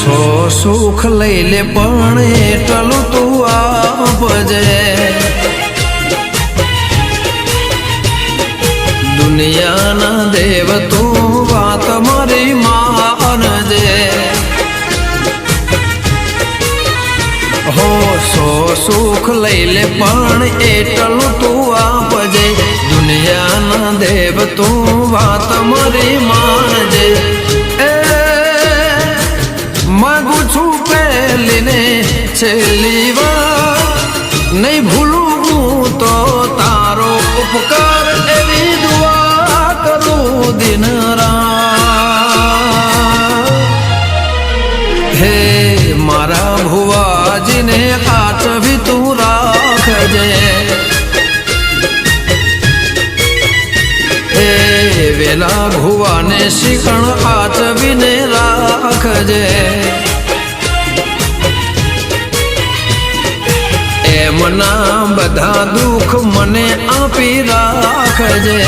સો સુખ લઈ લે પણ એટલું તું આપજે દુનિયાના દેવ તું વાત મારી માનજે હો સો સુખ લઈ લે પણ એટલું તું આપજે દુનિયાના દેવ તું વાત મારી માનજે છેલ્લી નહીં ભૂલું હું તો તારો ઉપકાર એવી દુઆ કરું દિન હે મારા ભુવાજીને આચવી તું રાખજે. હે વેલા ભુવાને શિખણ આચવીને રાખજે. ના બધા દુઃખ મને આપી રાખજે.